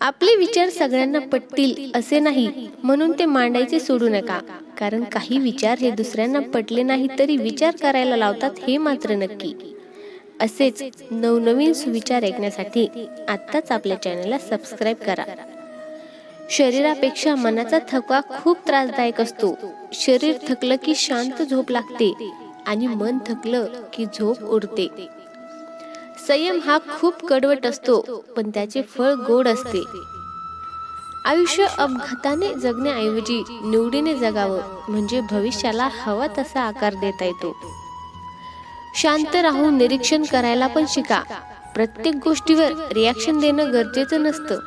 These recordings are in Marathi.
आपले विचार सगळ्यांना पटतील असे नाही म्हणून ते मांडायचे सोडू नका. कारण काही विचार हे दुसऱ्यांना पटले नाही तरी विचार करायला लावतात हे मात्र नक्की. असेच नवनवीन सुविचार ऐकण्यासाठी आत्ताच आपल्या चॅनलला सबस्क्राईब करा. शरीरापेक्षा मनाचा थकवा खूप त्रासदायक असतो. शरीर थकलं की शांत झोप लागते आणि मन थकलं की झोप उडते. संयम हा खूप कडवट असतो पण त्याचे फळ गोड असते. आयुष्य अपघाताने जगण्याऐवजी निवडीने जगावं म्हणजे भविष्याला हवा तसा आकार देता येतो. शांत राहून निरीक्षण करायला पण शिका. प्रत्येक गोष्टीवर रिॲक्शन देणं गरजेचं नसतं.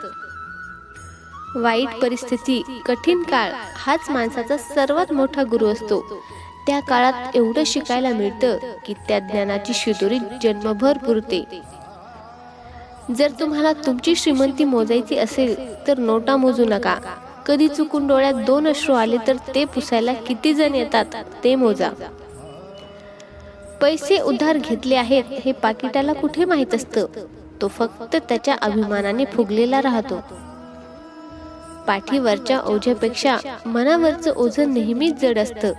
वाईट परिस्थिती कठीण काळ हाच माणसाचा सर्वात मोठा गुरु असतो. त्या काळात एवढं शिकायला मिळतं की त्या ज्ञानाची शिदोरी जन्मभर पुरते. जर तुम्हाला तुमची श्रीमंती मोजायची असेल तर नोटा मोजू नका. कधी चुकून डोळ्यात दोन अश्रू आले तर ते पुसायला किती जण येतात ते मोजा. पैसे उधार घेतले आहेत हे पाकिटाला कुठे माहीत असतं? तो फक्त त्याच्या अभिमानाने फुगलेला राहतो. पाठीवरच्या ओझ्यापेक्षा मनावरचं ओझं नेहमीच जड असतं.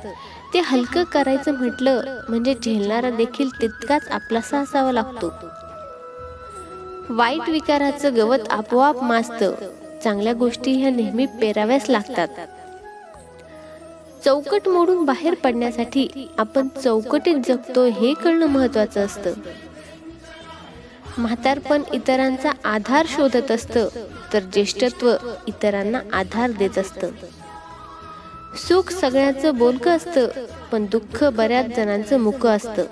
ते हलकं करायचं म्हटलं म्हणजे झेलणारा देखील तितकाच आपलासा असावा लागतो. वाईट विकाराचं गवत आपोआप माजतं चांगल्या गोष्टी ह्या नेहमी पेराव्याच लागतात. चौकट मोडून बाहेर पडण्यासाठी आपण चौकटीत जगतो हे कळणं महत्वाचं असतं. म्हातारपण इतरांचा आधार शोधत असतं तर ज्येष्ठत्व इतरांना आधार देत असतं. सुख सगळ्यांचं बोलकं असतं पण दुःख बऱ्याच जणांचं मुकं असतं.